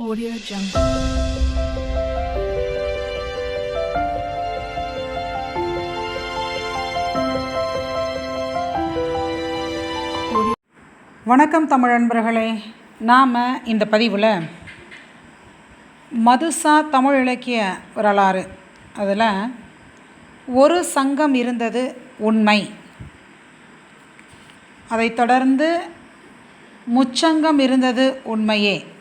Audio Jungle. வணக்கம் தமிழ் அன்பர்களே. நாம் இந்த பதிவில் மதுசா தமிழ் இலக்கிய வரலாறு. அதில் ஒரு சங்கம் இருந்தது உண்மை. அதைத் தொடர்ந்து முச்சங்கம் இருந்தது உண்மையே.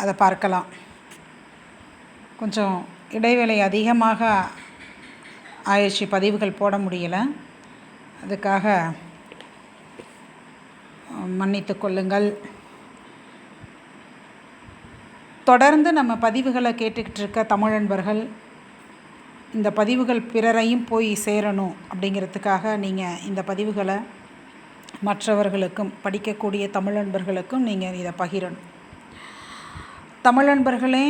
அதை பார்க்கலாம். கொஞ்சம் இடைவேளை அதிகமாக ஆயிடுச்சு பதிவுகள் போட முடியலை. அதுக்காக மன்னித்து கொள்ளுங்கள். தொடர்ந்து நம்ம பதிவுகளை கேட்டுக்கிட்டு இருக்க தமிழன்பர்கள் இந்த பதிவுகள் பிறரையும் போய் சேரணும் அப்படிங்கிறதுக்காக நீங்கள் இந்த பதிவுகளை மற்றவர்களுக்கும் படிக்கக்கூடிய தமிழன்பர்களுக்கும் நீங்கள் இதை பகிரணும். தமிழ் நண்பர்களே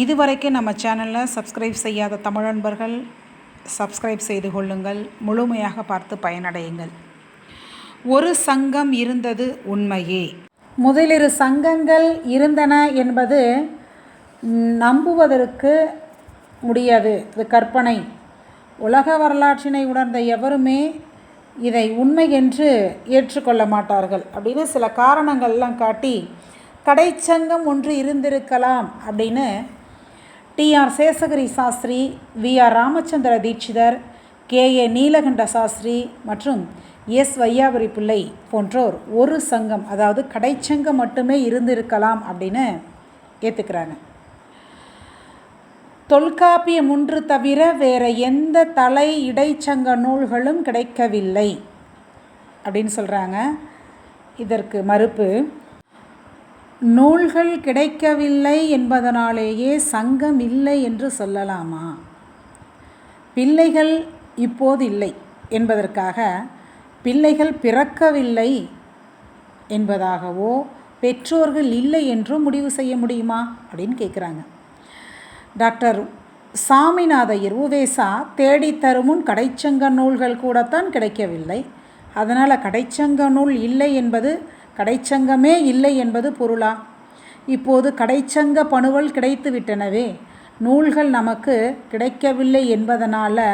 இதுவரைக்கும் நம்ம சேனலில் சப்ஸ்கிரைப் செய்யாத தமிழ் நண்பர்கள் சப்ஸ்கிரைப் செய்து கொள்ளுங்கள். முழுமையாக பார்த்து பயனடையுங்கள். ஒரு சங்கம் இருந்தது உண்மையே. முதலிரு சங்கங்கள் இருந்தன என்பது நம்புவதற்கு முடியாது. இது கற்பனை. உலக வரலாற்றினை உணர்ந்த எவருமே இதை உண்மை என்று ஏற்றுக்கொள்ள மாட்டார்கள். அப்படின்னு சில காரணங்கள்லாம் காட்டி கடைச்சங்கம் ஒன்று இருந்திருக்கலாம் அப்படின்னு T R Sesagiri Sastri V R Ramachandra Dikshitar K A Nilakanta Sastri மற்றும் எஸ் வையாபுரி பிள்ளை போன்றோர் ஒரு சங்கம் அதாவது கடைச்சங்கம் மட்டுமே இருந்திருக்கலாம் அப்படின்னு ஏற்றுக்கிறாங்க தொல்காப்பியம் ஒன்று தவிர வேறு எந்த தலை இடைச்சங்க நூல்களும் கிடைக்கவில்லை அப்படின்னு சொல்கிறாங்க இதற்கு மறுப்பு நூல்கள் கிடைக்கவில்லை என்பதனாலேயே சங்கம் இல்லை என்று சொல்லலாமா? பிள்ளைகள் இப்போது இல்லை என்பதற்காக பிள்ளைகள் பிறக்கவில்லை என்பதாகவோ பெற்றோர்கள் இல்லை என்றும் முடிவு செய்ய முடியுமா? அப்படின்னு கேட்குறாங்க. டாக்டர் சாமிநாதையர் உவேசா தேடித்தரும் முன் கடைச்சங்க நூல்கள் கூடத்தான் கிடைக்கவில்லை. அதனால் கடைச்சங்க நூல் இல்லை என்பது கடைச்சங்கமே இல்லை என்பது பொருளா? இப்போது கடைச்சங்க பணுவல் கிடைத்து விட்டனவே நூல்கள் நமக்கு கிடைக்கவில்லை என்பதனால்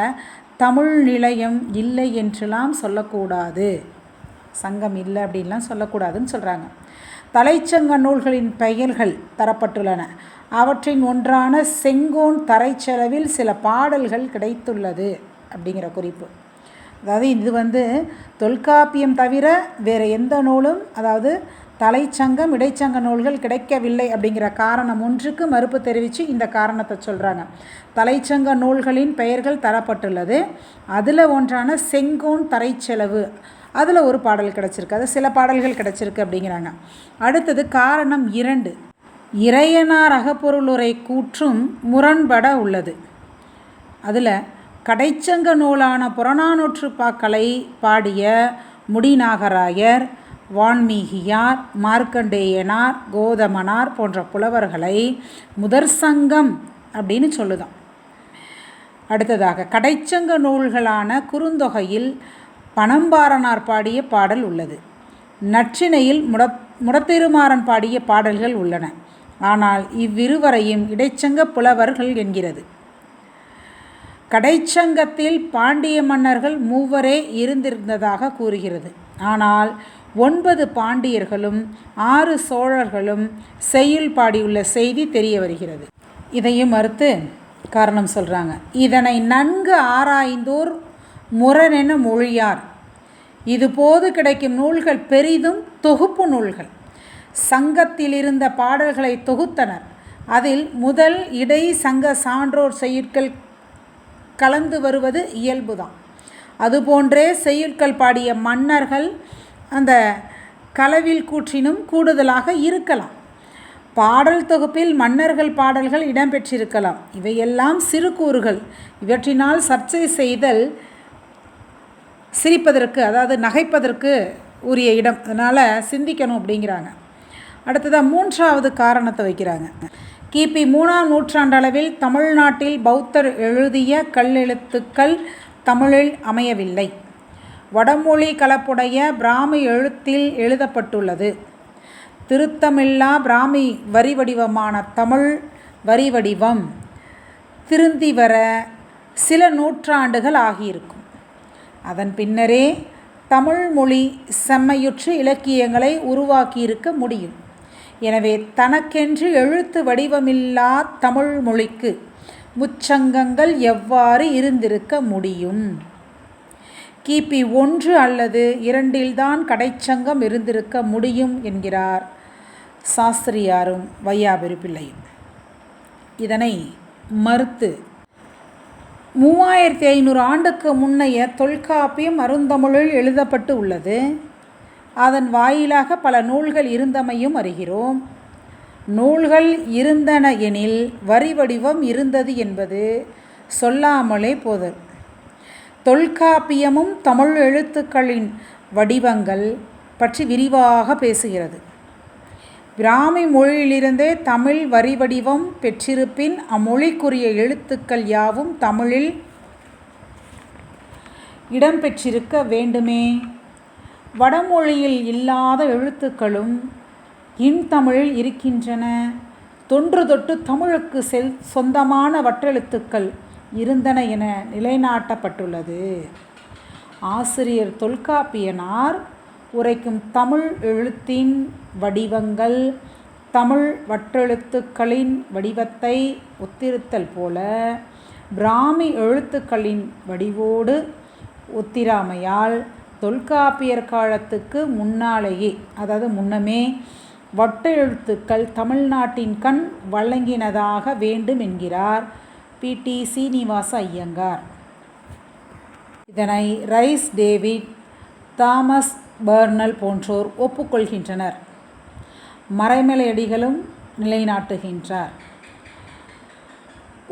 தமிழ் நிலையம் இல்லை என்றெல்லாம் சொல்லக்கூடாது. சங்கம் இல்லை அப்படின்லாம் சொல்லக்கூடாதுன்னு சொல்கிறாங்க தலைச்சங்க நூல்களின் பெயர்கள் தரப்பட்டுள்ளன. அவற்றின் ஒன்றான செங்கோன் தரைச்செலவில் சில பாடல்கள் கிடைத்துள்ளது அப்படிங்கிற குறிப்பு. அதாவது இது வந்து தொல்காப்பியம் தவிர வேறு எந்த நூலும் அதாவது தலைச்சங்கம் இடைச்சங்க நூல்கள் கிடைக்கவில்லை அப்படிங்கிற காரணம் ஒன்றுக்கு மறுப்பு தெரிவித்து இந்த காரணத்தை சொல்கிறாங்க தலைச்சங்க நூல்களின் பெயர்கள் தரப்பட்டுள்ளது. அதில் ஒன்றான செங்கோன் தரைச்செலவு. அதில் ஒரு பாடல் கிடச்சிருக்கு. அது சில பாடல்கள் கிடச்சிருக்கு அப்படிங்கிறாங்க. அடுத்தது காரணம் இரண்டு. இறையனார் அகப்பொருளுரை கூற்றும் முரண்பட உள்ளது. அதில் கடைச்சங்க நூலான புறநானூற்றுப்பாக்களை பாடிய முடிநாகராயர் வான்மீகியார் மார்க்கண்டேயனார் கோதமனார் போன்ற புலவர்களை முதற் சங்கம் அப்படின்னு சொல்லுதான். அடுத்ததாக கடைச்சங்க நூல்களான குறுந்தொகையில் பணம்பாரனார் பாடிய பாடல் உள்ளது. நற்றிணையில் முட முடத்திருமாறன் பாடிய பாடல்கள் உள்ளன. ஆனால் இவ்விருவரையும் இடைச்சங்க புலவர்கள் என்கிறது. கடைச்சங்கத்தில் பாண்டிய மன்னர்கள் மூவரே இருந்திருந்ததாக கூறுகிறது. ஆனால் ஒன்பது பாண்டியர்களும் ஆறு சோழர்களும் செய்யுள் பாடியுள்ள செய்தி தெரிய வருகிறது. இதையும் மறுத்து காரணம் சொல்கிறாங்க இதனை நன்கு ஆராய்ந்தோர் முரணென மொழியார். இதுபோது கிடைக்கும் நூல்கள் பெரிதும் தொகுப்பு நூல்கள். சங்கத்தில் இருந்த பாடல்களை தொகுத்தனர். அதில் முதல் இடை சங்க சான்றோர் செய்யுட்கள் கலந்து வருவது இயல்புதான். அதுபோன்றே செய்யுட்கள் பாடிய மன்னர்கள் அந்த களவில் கூற்றினும் கூடுதலாக இருக்கலாம். பாடல் தொகுப்பில் மன்னர்கள் பாடல்கள் இடம்பெற்றிருக்கலாம். இவையெல்லாம் சிறு கூறுகள். இவற்றினால் சர்ச்சை செய்தல் சிரிப்பதற்கு அதாவது நகைப்பதற்கு உரிய இடம். அதனால் சிந்திக்கணும் அப்படிங்கிறாங்க. அடுத்ததாக மூன்றாவது காரணத்தை வைக்கிறாங்க. கிபி மூணாம் நூற்றாண்டளவில் தமிழ்நாட்டில் பௌத்தர் எழுதிய கல்லெழுத்துக்கள் தமிழில் அமையவில்லை. வடமொழி கலப்புடைய பிராமி எழுத்தில் எழுதப்பட்டுள்ளது. திருத்தமில்லா பிராமி வரிவடிவமான தமிழ் வரி வடிவம் திருந்தி வர சில நூற்றாண்டுகள் ஆகியிருக்கும். அதன் பின்னரே தமிழ் மொழி செம்மையுற்று இலக்கியங்களை உருவாக்கியிருக்க முடியும். எனவே தனக்கென்று எழுத்து வடிவமில்லா தமிழ் மொழிக்கு முச்சங்கங்கள் எவ்வாறு இருந்திருக்க முடியும்? கிபி ஒன்று அல்லது இரண்டில்தான் கடைச்சங்கம் இருந்திருக்க முடியும் என்கிறார் சாஸ்திரியாரும் வையாபுரி பிள்ளையும். இதனை மறுத்து மூவாயிரத்தி ஐநூறு ஆண்டுக்கு முன்னைய தொல்காப்பியம் அருந்தமிழில் எழுதப்பட்டு உள்ளது. அதன் வாயிலாக பல நூல்கள் இருந்தமையும் அறிகிறோம். நூல்கள் இருந்தன எனில் வரி வடிவம் இருந்தது என்பது சொல்லாமலே போதல். தொல்காப்பியமும் தமிழ் எழுத்துக்களின் வடிவங்கள் பற்றி விரிவாக பேசுகிறது. பிராமி மொழியிலிருந்தே தமிழ் வரி வடிவம் பெற்றிருப்பின் அம்மொழிக்குரிய எழுத்துக்கள் யாவும் தமிழில் இடம்பெற்றிருக்க வேண்டுமே. வடமொழியில் இல்லாத எழுத்துக்களும் இன்தமிழில் இருக்கின்றன. தொன்று தொட்டு தமிழுக்கு செல் சொந்தமான வட்டெழுத்துக்கள் இருந்தன என நிலைநாட்டப்பட்டுள்ளது. ஆசிரியர் தொல்காப்பியனார் உரைக்கும் தமிழ் எழுத்தின் வடிவங்கள் தமிழ் வட்டெழுத்துக்களின் வடிவத்தை ஒத்திருத்தல் போல பிராமி எழுத்துக்களின் வடிவோடு ஒத்திராமையால் தொல்காப்பியர் காலத்துக்கு முன்னாலேயே அதாவது முன்னமே வட்டெழுத்துக்கள் தமிழ்நாட்டின் கண் வழங்கினதாக வேண்டும் என்கிறார் பி. டி. சீனிவாச ஐயங்கார். இதனை ரைஸ் டேவிட் தாமஸ் பர்னல் போன்றோர் ஒப்புக்கொள்கின்றனர். மறைமலையடிகளும் நிலைநாட்டுகின்றார்.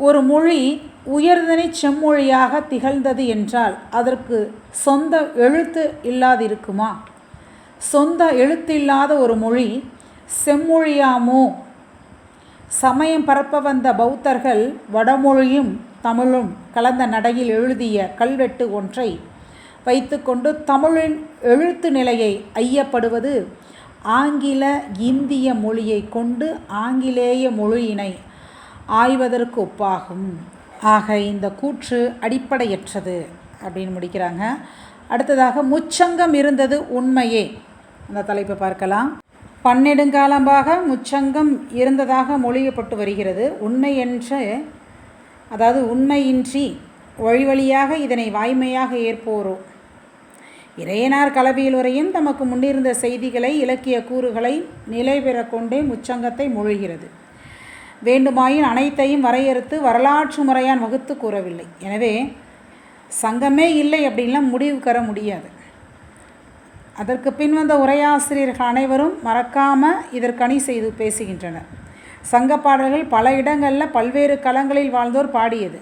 ஒரு மொழி உயர்தனை செம்மொழியாக திகழ்ந்தது என்றால் அதற்கு சொந்த எழுத்து இல்லாதிருக்குமா? சொந்த எழுத்தில்லாத ஒரு மொழி செம்மொழியாமோ? சமயம் பரப்ப வந்த பௌத்தர்கள் வடமொழியும் தமிழும் கலந்த நடையில் எழுதிய கல்வெட்டு ஒன்றை வைத்துக்கொண்டு தமிழின் எழுத்து நிலையை ஐயப்படுவது ஆங்கில இந்திய மொழியை கொண்டு ஆங்கிலேய மொழியினை ஆய்வதற்கு ஒப்பாகும். ஆக இந்த கூற்று அடிப்படையற்றது அப்படின்னு முடிக்கிறாங்க. அடுத்ததாக முச்சங்கம் இருந்தது உண்மையே. அந்த தலைப்பை பார்க்கலாம். பன்னெடுங்காலமாக முச்சங்கம் இருந்ததாக மொழியப்பட்டு வருகிறது. உண்மை என்று அதாவது உண்மையின்றி வழி வழியாக இதனை வாய்மையாக ஏற்போரோ. இறையனார் கலவியில் வரையும் தமக்கு முன்னிருந்த செய்திகளை இலக்கிய கூறுகளை நிலைபெற கொண்டே முச்சங்கத்தை மொழிகிறது. வேண்டுமாயின் அனைத்தையும் வரையறுத்து வரலாற்று முறையான் வகுத்து கூறவில்லை. எனவே சங்கமே இல்லை அப்படின்லாம் முடிவு கர முடியாது. அதற்கு பின் வந்த உரையாசிரியர்கள் அனைவரும் மறக்காமல் இதற்கணி செய்து பேசுகின்றனர். சங்க பாடல்கள் பல இடங்களில் பல்வேறு களங்களில் வாழ்ந்தோர் பாடியது.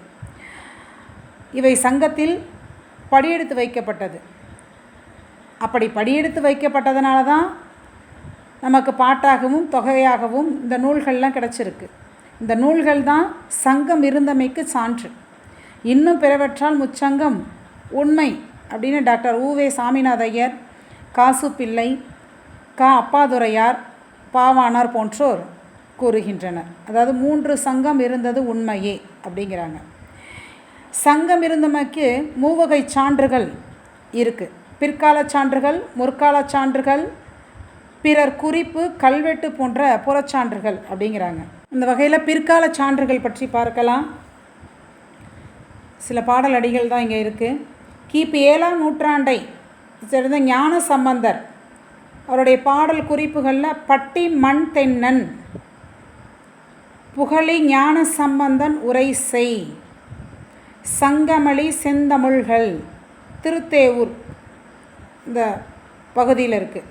இவை சங்கத்தில் படியெடுத்து வைக்கப்பட்டது. அப்படி படியெடுத்து வைக்கப்பட்டதுனால தான் நமக்கு பாட்டாகவும் தொகையாகவும் இந்த நூல்கள்லாம் கிடச்சிருக்கு. இந்த நூல்கள் தான் சங்கம் இருந்தமைக்கு சான்று. இன்னும் பிறவற்றால் முச்சங்கம் உண்மை அப்படின்னு டாக்டர் ஊவே சாமிநாத ஐயர் காசு பிள்ளை கா அப்பாதுரையார் பாவானார் போன்றோர் கூறுகின்றனர். அதாவது மூன்று சங்கம் இருந்தது உண்மையே அப்படிங்கிறாங்க. சங்கம் இருந்தமைக்கு மூவகை சான்றுகள் இருக்குது பிற்கால சான்றுகள் முற்கால சான்றுகள் பிறர் குறிப்பு கல்வெட்டு போன்ற புறச்சான்றுகள் அப்படிங்கிறாங்க. இந்த வகையில் பிற்கால சான்றுகள் பற்றி பார்க்கலாம். சில பாடல் அடிகள் தான் இங்கே இருக்குது கிபி ஏழாம் நூற்றாண்டை சேர்ந்த ஞான சம்பந்தர் அவருடைய பாடல் குறிப்புகளில் பட்டி மண் தென்னன் புகழி ஞான சம்பந்தன் உரை செய் சங்கமளி செந்தமிழ்கள் திருத்தேவூர் இந்த பகுதியில் இருக்குது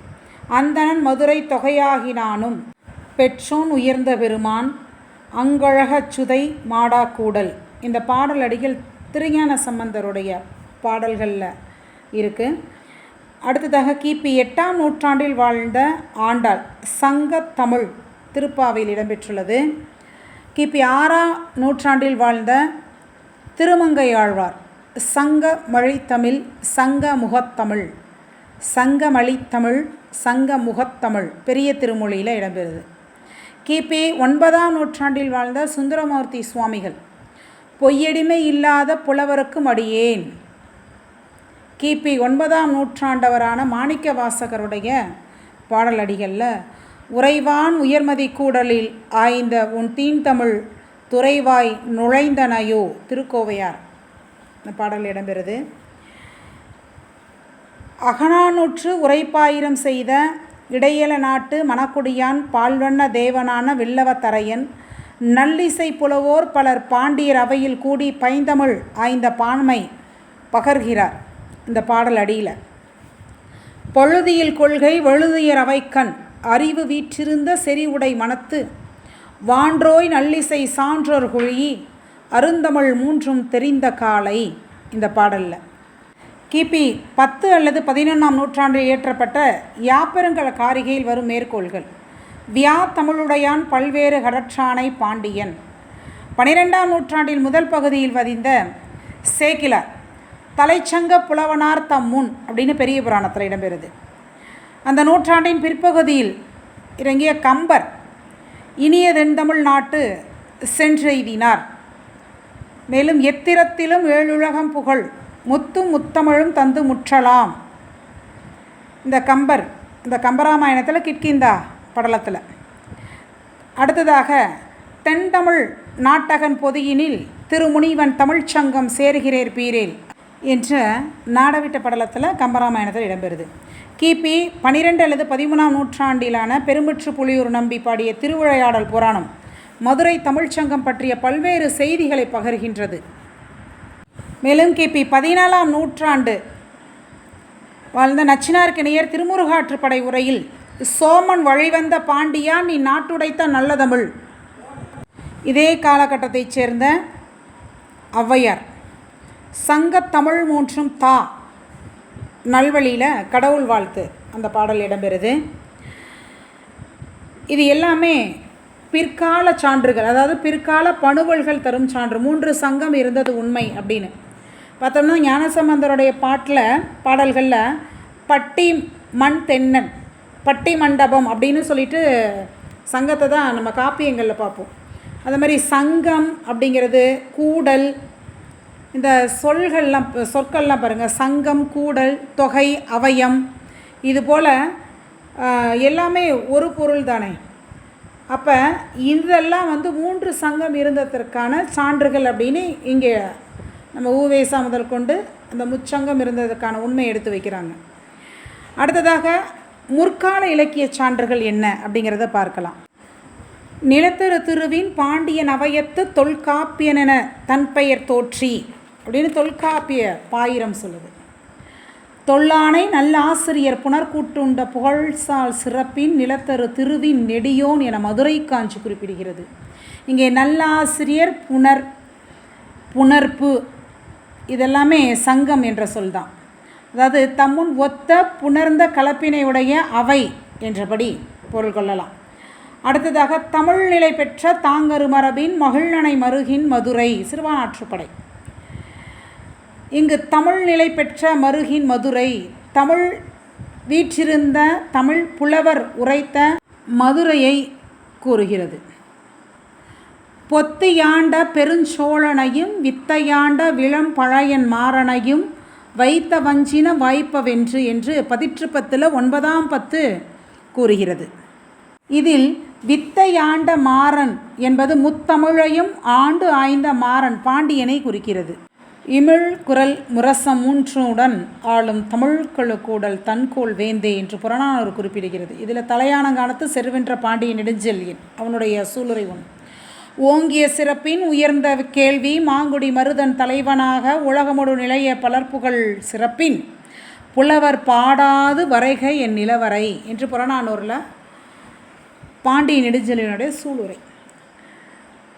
அந்தணன் மதுரை தொகையாகினானும். பெற்றோன் உயர்ந்த பெருமான் அங்கழகச் சுதை மாடாக்கூடல் இந்த பாடல் அடிகள் திருஞான சம்பந்தருடைய பாடல்களில் இருக்குது அடுத்ததாக கிபி எட்டாம் நூற்றாண்டில் வாழ்ந்த ஆண்டாள் சங்கத்தமிழ் திருப்பாவையில் இடம்பெற்றுள்ளது. கிபி ஆறாம் நூற்றாண்டில் வாழ்ந்த திருமங்கையாழ்வார் சங்க மொழித்தமிழ் சங்க முகத்தமிழ் சங்கமளித்தமிழ் சங்க முகத்தமிழ் பெரிய திருமொழியில் இடம்பெறுது. கிபி ஒன்பதாம் நூற்றாண்டில் வாழ்ந்த சுந்தரமூர்த்தி சுவாமிகள். பொய்யடிமை இல்லாத புலவருக்கும் அடியேன் கிபி ஒன்பதாம் நூற்றாண்டவரான மாணிக்க வாசகருடைய பாடலடிகளில் உறைவான் உயர்மதி கூடலில் ஆய்ந்த உன் தீன்தமிழ் துறைவாய் நுழைந்தனையோ திருக்கோவையார். இந்த பாடல் இடம்பெறுது. அகனானூற்று உரைப்பாயிரம் செய்த இடையல நாட்டு மணக்குடியான் பால்வண்ண தேவனான வில்லவத்தரையன் நல்லிசை புலவோர் பலர் பாண்டியர் அவையில் கூடி பைந்தமிழ் ஆய்ந்த பான்மை பகர்கிறார். இந்த பாடல் அடியில். பொழுதியில் கொள்கை வழுதியர் அவைக்கண் அறிவு வீற்றிருந்த செறிவுடை மனத்து வான்றோய் நல்லிசை சான்றோர் குழி அருந்தமிழ் மூன்றும் தெரிந்த காலை. இந்த பாடலில். கிபி பத்து அல்லது பதினொன்றாம் நூற்றாண்டில் இயற்றப்பட்ட யாப்பெருங்கல காரிகையில் வரும் மேற்கோள்கள். வியா தமிழுடையான் பல்வேறு கடற்றானை பாண்டியன். பனிரெண்டாம் நூற்றாண்டில் முதல் பகுதியில் வதிந்த சேக்கிலார் தலைச்சங்க புலவனார் தம் முன் அப்படின்னு பெரிய புராணத்தில் இடம்பெறுது. அந்த நூற்றாண்டின் பிற்பகுதியில் இறங்கிய கம்பர் இனிய தென்தமிழ் நாட்டு சென்றெய்தினார். மேலும் எத்திரத்திலும் ஏழுலகம் புகழ் முத்தும் முத்தமிழும் தந்து முற்றலாம். இந்த கம்பர் இந்த கம்பராமாயணத்தில் கிட்கிந்தா படலத்தில். அடுத்ததாக தென்தமிழ் நாட்டகன் பொதியினில் திருமுனிவன் தமிழ்ச்சங்கம் சேருகிறேர் பீரேல் என்ற நாடவிட்ட படலத்தில் கம்பராமாயணத்தில் இடம்பெறுது. கிபி பனிரெண்டு அல்லது பதிமூணாம் நூற்றாண்டிலான பெருமுற்று புலியூர் நம்பி பாடிய திருவிளையாடல் புராணம் மதுரை தமிழ்ச்சங்கம் பற்றிய பல்வேறு செய்திகளை பகர்கின்றது. மேலும் கிபி பதினாலாம் நூற்றாண்டு வாழ்ந்த நச்சினார்க்கிணையர் திருமுருகாற்றுப்படை உரையில் சோமன் வழிவந்த பாண்டியான் நீ நாட்டுடைத்த நல்ல தமிழ் இதே காலகட்டத்தைச் சேர்ந்த ஔவையார் சங்கத்தமிழ் மூன்றும் தா. நல்வழியில் கடவுள் வாழ்த்து அந்த பாடல் இடம்பெறுது. இது எல்லாமே பிற்கால சான்றுகள் அதாவது பிற்கால பணுவல்கள் தரும் சான்று. மூன்று சங்கம் இருந்தது உண்மை அப்படின்னு. பார்த்தோம்னா ஞானசம்பந்தருடைய பாட்டில் பாடல்களில் பட்டி மண் தென்னன் பட்டி மண்டபம் அப்படின்னு சொல்லிட்டு சங்கத்தை தான் நம்ம காப்பியங்களில் பார்ப்போம். அது மாதிரி சங்கம் அப்படிங்கிறது கூடல் இந்த சொல்கள்லாம் சொற்கள்லாம் பாருங்கள் சங்கம் கூடல் தொகை அவயம் இது போல் எல்லாமே ஒரு பொருள் தானே. அப்போ இதெல்லாம் வந்து மூன்று சங்கம் இருந்ததற்கான சான்றுகள் அப்படின்னு இங்கே நம்ம ஊவேசா முதல் கொண்டு அந்த முச்சங்கம் இருந்ததற்கான உண்மை எடுத்து வைக்கிறாங்க. அடுத்ததாக முற்கால இலக்கிய சான்றுகள் என்ன அப்படிங்கிறத பார்க்கலாம். நிலத்தரு திருவின் பாண்டிய நவயத்து தொல்காப்பியனென தன் பெயர் தோற்றி அப்படின்னு தொல்காப்பிய பாயிரம் சொல்லுது. தொல்லானை நல்ல ஆசிரியர் புனர்கூட்டுண்ட புகழ்சால் சிறப்பின் நிலத்தரு திருவின் நெடியோன் என மதுரை காஞ்சி குறிப்பிடுகிறது. இங்கே நல்லாசிரியர் புனர் புணர்ப்பு இதெல்லாமே சங்கம் என்ற சொல் தான் அதாவது தம்முன் ஒத்த புணர்ந்த கலப்பினையுடைய அவை என்றபடி பொருள் கொள்ளலாம். அடுத்ததாக தமிழ் நிலை பெற்ற தாங்கரு மரபின் மகிழ்நனை மருகின் மதுரை சிறுவானாற்றுப்படை. இங்கு தமிழ் நிலை பெற்ற மருகின் மதுரை தமிழ் வீற்றிருந்த தமிழ் புலவர் உரைத்த மதுரையை கூறுகிறது. பொத்தியாண்ட பெருஞ்சோழனையும் வித்தையாண்ட விளம்பழையன் மாறனையும் வைத்த வஞ்சின வாய்ப்பவென்று என்று பதிற்று பத்தில் ஒன்பதாம் பத்து கூறுகிறது. இதில் வித்தையாண்ட மாறன் என்பது முத்தமிழையும் ஆண்டு ஆய்ந்த மாறன் பாண்டியனை குறிக்கிறது. இமிழ் குரல் முரசம் மூன்றுடன் ஆளும் தமிழ்கழு கூடல் தன்கோல் வேந்தே என்று புறநானூறு குறிப்பிடுகிறது. இதில் தலையானங்காலத்து செருவென்ற பாண்டியன் நெடுஞ்செல்யன் அவனுடைய சூளுரை ஒன்று. ஓங்கிய சிறப்பின் உயர்ந்த கேள்வி மாங்குடி மருதன் தலைவனாக உலகமொடு நிலைய பலர்ப்புகள் சிறப்பின் புலவர் பாடாது வரைக என் நிலவரை என்று புறநானூரில் பாண்டிய நெடுஞ்சலினுடைய சூளுரை.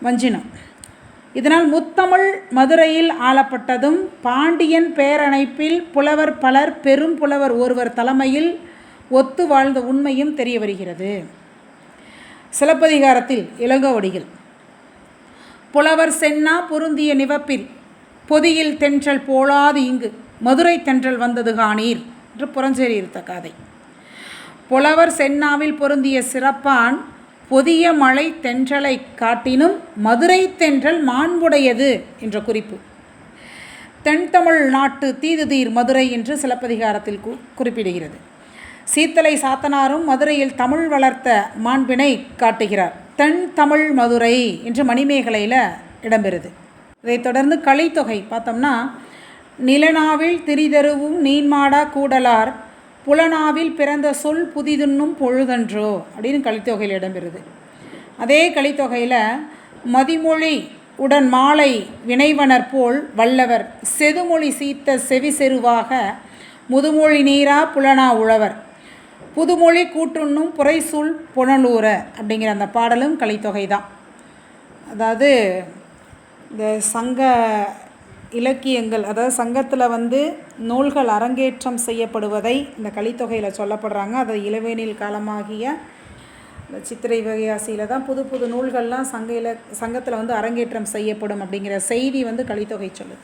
வஞ்சினம் இதனால் முத்தமிழ் மதுரையில் ஆளப்பட்டதும் பாண்டியன் பேரணைப்பில் புலவர் பலர் பெரும் புலவர் ஒருவர் தலைமையில் ஒத்து வாழ்ந்த உண்மையும் தெரிய வருகிறது. சிலப்பதிகாரத்தில் இளங்கோவடிகள். புலவர் சென்னா பொருந்திய நிவப்பில் பொதியில் தென்றல் போலாது இங்கு மதுரை தென்றல் வந்தது காணீர் என்று புறஞ்சேரியிருத்த கதை. புலவர் சென்னாவில் பொருந்திய சிறப்பான் பொதிய மழை தென்றலை காட்டினும் மதுரை தென்றல் மாண்புடையது என்ற குறிப்பு. தென்தமிழ் நாட்டு தீதுதீர் மதுரை என்று சிலப்பதிகாரத்தில் கு குறிப்பிடுகிறது. சீத்தலை சாத்தனாரும் மதுரையில் தமிழ் வளர்த்த மாண்பினை காட்டுகிறார். தென் தமிழ் மதுரை என்று மணிமேகலையில் இடம்பெறுது. இதைத் தொடர்ந்து கலித்தொகை பார்த்தோம்னா நிலனாவில் திரிதருவும் நீன்மாடா கூடலார் புலனாவில் பிறந்த சொல் புதிதுன்னும் பொழுதன்றோ அப்படின்னு கலித்தொகையில் இடம்பெறுது. அதே கலித்தொகையில் மதிமொழி உடன் மாலை வினைவனர் போல் வல்லவர் செதுமொழி சீத்த செவி செருவாக முதுமொழி நீரா புலனா உழவர் புதுமொழி கூற்றுண்ணும் புரைசூல் புனலூர அப்படிங்கிற அந்த பாடலும் கலித்தொகை தான் அதாவது இந்த சங்க இலக்கியங்கள் அதாவது சங்கத்தில் வந்து நூல்கள் அரங்கேற்றம் செய்யப்படுவதை இந்த கலித்தொகையில் சொல்லப்படுறாங்க. அது இளவேனில் காலமாகிய இந்த சித்திரை வகையாசியில் தான் புது புது நூல்கள்லாம் சங்க இல சங்கத்தில் வந்து அரங்கேற்றம் செய்யப்படும் அப்படிங்கிற செய்தி வந்து கலித்தொகை சொல்லுது.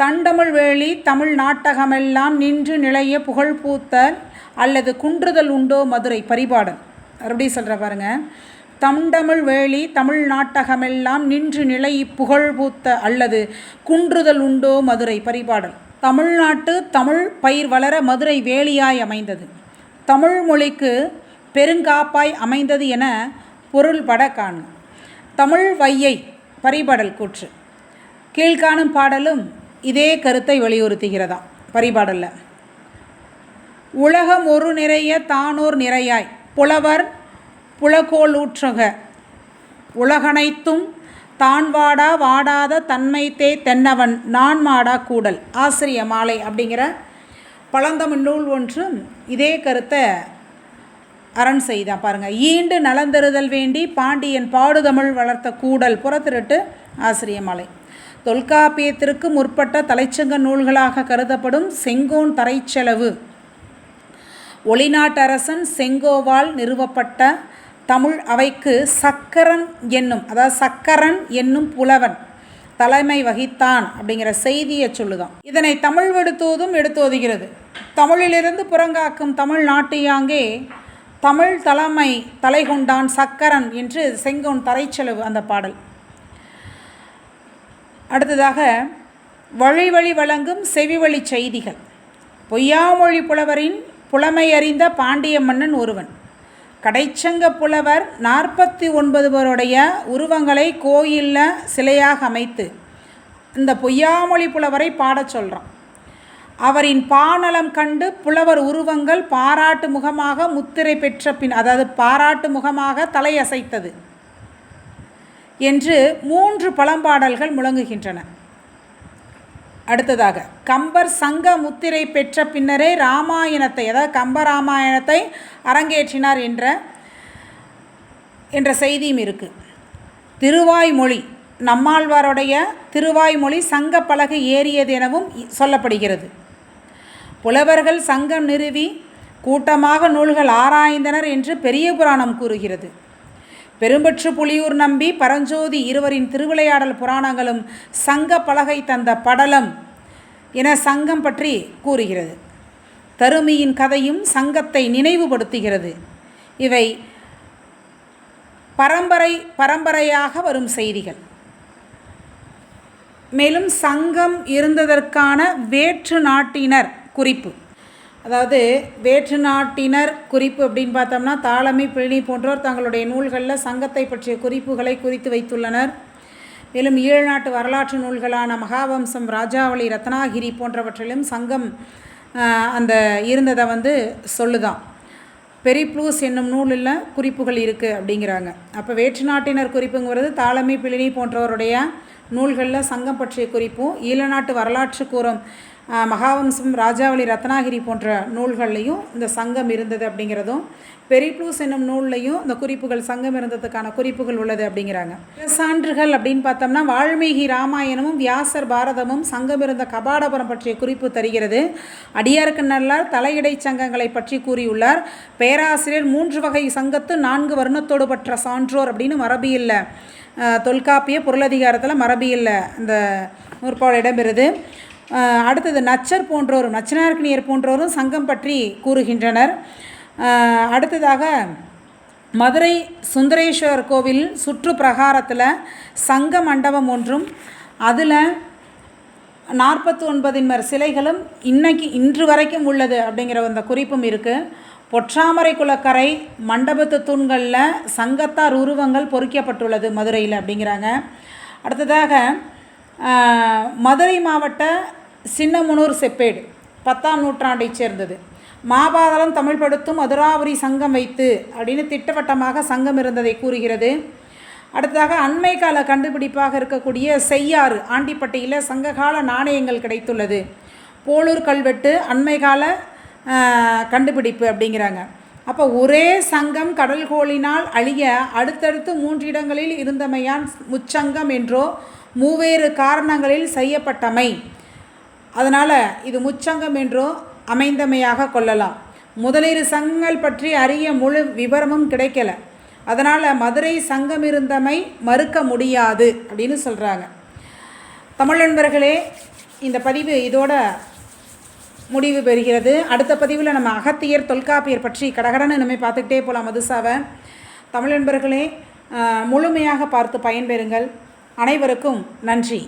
தண்டமிழ் வேலி தமிழ் நாட்டகமெல்லாம் நின்று நிலைய புகழ் பூத்தல் அல்லது குன்றுதல் உண்டோ மதுரை பரிபாடல் மறுபடியும் சொல்கிற பாருங்க. தண்டமிழ் வேலி தமிழ் நாட்டகமெல்லாம் நின்று நிலை புகழ் பூத்த அல்லது குன்றுதல் உண்டோ மதுரை பரிபாடல் தமிழ்நாட்டு தமிழ் பயிர் வளர மதுரை வேலியாய் அமைந்தது. தமிழ் மொழிக்கு பெருங்காப்பாய் அமைந்தது என பொருள்பட காணும் தமிழ் வையை பரிபாடல் கூற்று. கீழ்காணும் பாடலும் இதே கருத்தை வலியுறுத்துகிறதா பரிபாடலில். உலகம் ஒரு நிறைய தானோர் நிறையாய். புலவர் புலகோலூற்றுக. உலகனைத்தும் தான் வாடா வாடாத தன்மைத்தே தென்னவன் நான் மாடா கூடல். ஆசிரிய மாலை அப்படிங்கிற பழந்தமிழ் நூல் ஒன்றும் இதே கருத்தை அரண் செய்தான் பாருங்கள் ஈண்டு நலந்தருதல் வேண்டி பாண்டியன் பாடுதமிழ் வளர்த்த கூடல் புறத்திருட்டு ஆசிரிய மாலை. தொல்காப்பியத்திற்கு முற்பட்ட தலைச்சங்க நூல்களாக கருதப்படும் செங்கோன் தரைச்செலவு. ஒளிநாட்டரசன் செங்கோவால் நிறுவப்பட்ட தமிழ் அவைக்கு சக்கரன் என்னும் அதாவது சக்கரன் என்னும் புலவன் தலைமை வகித்தான் அப்படிங்கிற செய்தியை சொல்லுதான். இதனை தமிழ் வெடுத்தோதும் எடுத்தோதுகிறது. தமிழிலிருந்து புறங்காக்கும் தமிழ் நாட்டியாங்கே தமிழ் தலைமை தலை கொண்டான் சக்கரன் என்று செங்கோன் தரைச்செலவு அந்த பாடல். அடுத்ததாக வழி வழி வழங்கும் செவிவழி செய்திகள். பொய்யாமொழி புலவரின் புலமையறிந்த பாண்டிய மன்னன் ஒருவன். கடைச்சங்க புலவர் நாற்பத்தி ஒன்பதுவருடைய உருவங்களை கோயிலில் சிலையாக அமைத்து இந்த பொய்யாமொழி புலவரை பாடச் சொல்கிறான் அவரின் பாநலம் கண்டு புலவர் உருவங்கள் பாராட்டு முகமாக முத்திரை பெற்ற பின் அதாவது பாராட்டு முகமாக தலையசைத்தது. என்று மூன்று பழம்பாடல்கள் முழங்குகின்றன. அடுத்ததாக கம்பர் சங்க முத்திரை பெற்ற பின்னரே ராமாயணத்தை அதாவது கம்ப ராமாயணத்தை அரங்கேற்றினார் என்ற என்ற செய்தியும் இருக்குது திருவாய்மொழி நம்மாழ்வாருடைய திருவாய்மொழி சங்க பலகை ஏறியது எனவும் சொல்லப்படுகிறது. புலவர்கள் சங்கம் நிறுவி கூட்டமாக நூல்கள் ஆராய்ந்தனர் என்று பெரிய புராணம் கூறுகிறது. பெரும்பற்று புலியூர் நம்பி பரஞ்சோதி இருவரின் திருவிளையாடல் புராணங்களும் சங்க பலகை தந்த படலம் என சங்கம் பற்றி கூறுகிறது. தருமியின் கதையும் சங்கத்தை நினைவுபடுத்துகிறது. இவை பரம்பரை பரம்பரையாக வரும் செய்திகள். மேலும் சங்கம் இருந்ததற்கான வேற்று நாட்டினர் குறிப்பு. அதாவது வேற்று நாட்டினர் குறிப்பு அப்படின்னு பார்த்தோம்னா தாளமை பிழினி போன்றோர் தங்களுடைய நூல்களில் சங்கத்தை பற்றிய குறிப்புகளை குறித்து வைத்துள்ளனர். மேலும் ஈழநாட்டு வரலாற்று நூல்களான மகாவம்சம் ராஜாவளி ரத்னாகிரி போன்றவற்றிலும் சங்கம் அந்த இருந்ததை வந்து சொல்லுதான். பெரிப்ளூஸ் என்னும் நூலில் குறிப்புகள் இருக்குது அப்படிங்கிறாங்க. அப்போ வேற்று நாட்டினர் குறிப்புங்கிறது தாளமை பிழினி போன்றவருடைய நூல்களில் சங்கம் பற்றிய குறிப்பும் ஈழநாட்டு வரலாற்று கூறும் மகாவம்சம் ராஜாவளி ரத்னாகிரி போன்ற நூல்கள்லையும் இந்த சங்கம் இருந்தது அப்படிங்கிறதும் பெரிப்ளூஸ் என்னும் நூல்லையும் இந்த குறிப்புகள் சங்கம் இருந்ததுக்கான குறிப்புகள் உள்ளது அப்படிங்கிறாங்க. சான்றுகள் அப்படின்னு பார்த்தோம்னா வால்மீகி ராமாயணமும் வியாசர் பாரதமும் சங்கம் இருந்த கபாடபுரம் பற்றிய குறிப்பு தருகிறது. அடியாருக்கு நல்லார் தலையிடை சங்கங்களை பற்றி கூறியுள்ளார். பேராசிரியர் மூன்று வகை சங்கத்து நான்கு வர்ணத்தோடு பற்ற சான்றோர் அப்படின்னு மரபியில் தொல்காப்பிய பொருளதிகாரத்தில் மரபியில் இந்த நூற்பாடு இடம்பெறுது. அடுத்தது நச்சர் போன்றோரும் நச்சனார்க்கினியர் போன்றோரும் சங்கம் பற்றி கூறுகின்றனர். அடுத்ததாக மதுரை சுந்தரேஸ்வரர் கோவில் சுற்று பிரகாரத்தில் சங்க மண்டபம் ஒன்றும். அதில் நாற்பத்தி ஒன்பதின்மர் சிலைகளும் இன்னைக்கு இன்று வரைக்கும் உள்ளது அப்படிங்கிற அந்த குறிப்பும் இருக்குது பொற்றாமரை குளக்கரை மண்டபத்து தூண்களில் சங்கத்தார் உருவங்கள் பொறிக்கப்பட்டுள்ளது மதுரையில் அப்படிங்கிறாங்க. அடுத்ததாக மதுரை மாவட்ட சின்னமுனூர் செப்பேடு பத்தாம் நூற்றாண்டைச் சேர்ந்தது. மாபாதளம் தமிழ்படுத்தும் மதுராபுரி சங்கம் வைத்து அப்படின்னு திட்டவட்டமாக சங்கம் இருந்ததை கூறுகிறது. அடுத்ததாக அண்மை கால கண்டுபிடிப்பாக இருக்கக்கூடிய செய்யாறு ஆண்டிப்பட்டியில் சங்ககால நாணயங்கள் கிடைத்துள்ளது. போலூர் கல்வெட்டு அண்மை கால கண்டுபிடிப்பு அப்படிங்கிறாங்க. அப்போ ஒரே சங்கம் கடல் கோளினால் அழிய அடுத்தடுத்து மூன்று இடங்களில் இருந்தமையான் முச்சங்கம் என்றோ மூவேறு காரணங்களில் செய்யப்பட்டமை. அதனால் இது முச்சங்கம் என்றோ அமைந்தமையாக கொள்ளலாம். முதலிரு சங்கங்கள் பற்றி அறிய முழு விவரமும் கிடைக்கல. அதனால் மதுரை சங்கம் இருந்தமை மறுக்க முடியாது அப்படின்னு சொல்கிறாங்க தமிழ் நண்பர்களே இந்த பதிவு இதோட முடிவு பெறுகிறது. அடுத்த பதிவில் நம்ம அகத்தியர் தொல்காப்பியர் பற்றி கடகடன்னு நம்ம பார்த்துக்கிட்டே போகலாம் மதுசாவை. தமிழ் நண்பர்களே முழுமையாக பார்த்து பயன்பெறுங்கள். அனைவருக்கும் நன்றி.